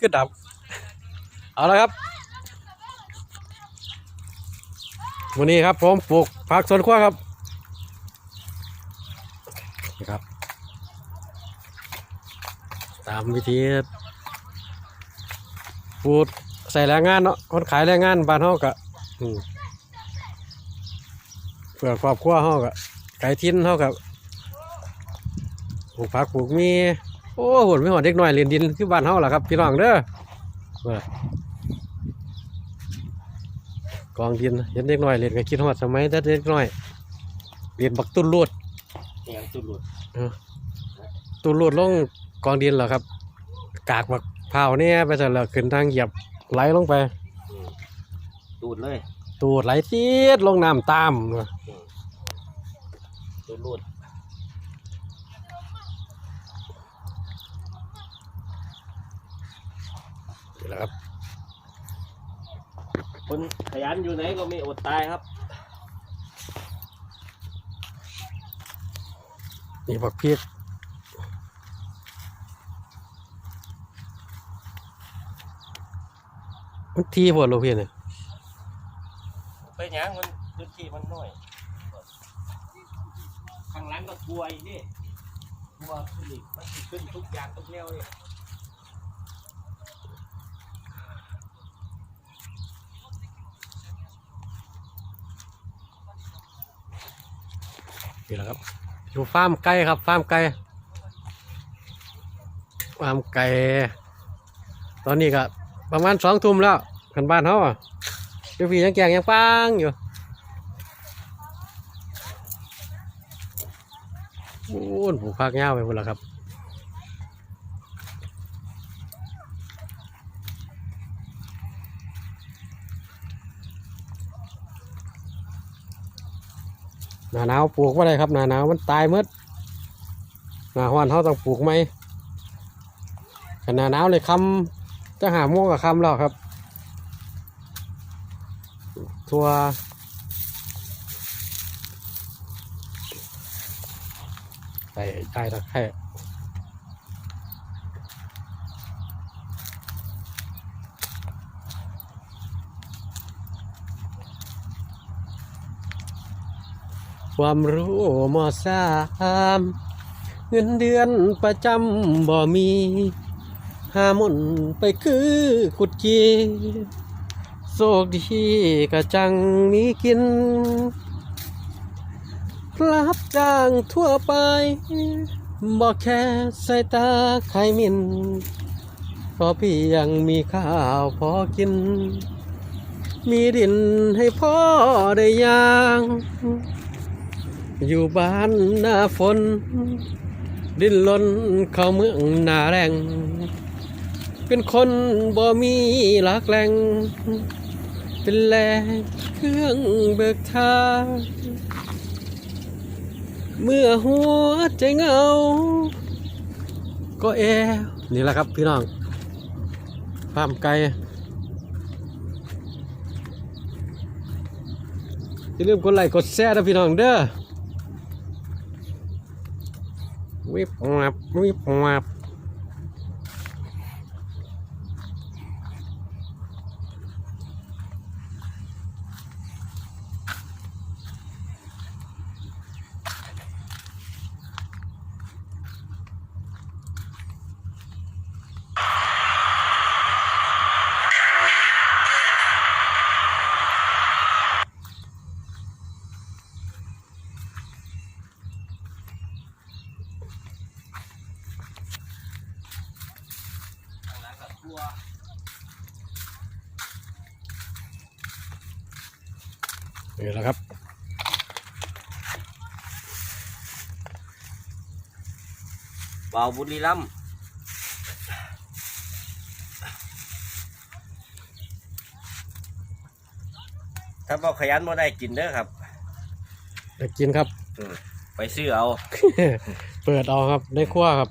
คือดับ เอาละครับวันนี้ครับผมปลูกผักสวนครัวครับนี่ครับ ตามวิธีพูดใส่แรงงานเนาะคนขายแรงงานบ้านเฮากะเพื่อครอบครัวเฮากะไก่ทิ้นเฮากะปลูกผักปลูกมี อ้โหไม่หอดเด็กน้อยเรียนดินคือบ้านเฮาล่ะครับ พี่น้องเด้อเว้ยกองดินเห็นเด็กน้อยเรียนก็คิดฮอดสมัยแต่เด็กน้อยเรียนบักตุ้นลวดอย่างสุดหลุดตุ้นลวดลงกองดินเหรอครับ กากบักเผาวเนี่ยไปเสร็จแล้วขึ้นทางเหยียบไหลลงไป ตูดเลย ตูดไหลทีดลงน้ำตามตูดหลุด นี่แหละครับ คนขยันอยู่ไหนก็ไม่อดตายครับนี่บักเพียกมันทีพอโลกเพียเนี่ยไปหยังมันพื้นที่มันน้อยข้างหลังก็กลัวอีกนี่กลัวขึ้นอีกมันสิขึ้นทุกอย่างทุกแนวเลย นี่แหละครับ อยู่ฟาร์มไก่ครับฟาร์มไก่ฟาร์มไก่ตอนนี้ก็ประมาณสองทุ่มแล้วขันบ้านเขาอะเดี๋ยวพี่ยังแกงยังปังอยู่โอ้ผูกพักเงาวไปหมดแล้วครับ หนาหนาวปลูกว่าไรครับหนาหนาวมันตายเมดหนาฮ้อนเขาต้องปลูกไหมขนาหนาวเลยคำจะหาโม่วงกับคำแล้วครับทัวใส่ใต้ตะไคร้ ความรู้มอสามเงินเดือนประจำบ่มีหาหมุนไปคือขุดจีโชคดีกะจังมีกินรับจ้างทั่วไปบอกแค่สายตาใครมินพอพี่ยังมีข้าวพอกิน มีดินให้พ่อได้ยาง อยู่บ้านหน้าฝน ดิ้นล้นเข้าเมืองหน้าแรง เป็นคนบ่มีหลักแหล่งเป็นแหล่งเครื่องเบิกทางเมื่อหัวใจเงา ก็แอวนี่แหละครับพี่น้องฟาร์มไก่อย่าลืมกดไลค์กดแชร์นะพี่น้องเด้อ วิบวับวิบวับ ข้าง หลังก็กลัวนี่แหละครับเบาบุรีรัมย์ถ้าบอกขยันบ่ได้กินเด้อครับไปกินครับ ไปซื้อเอา เปิดเอาครับในครัวครับ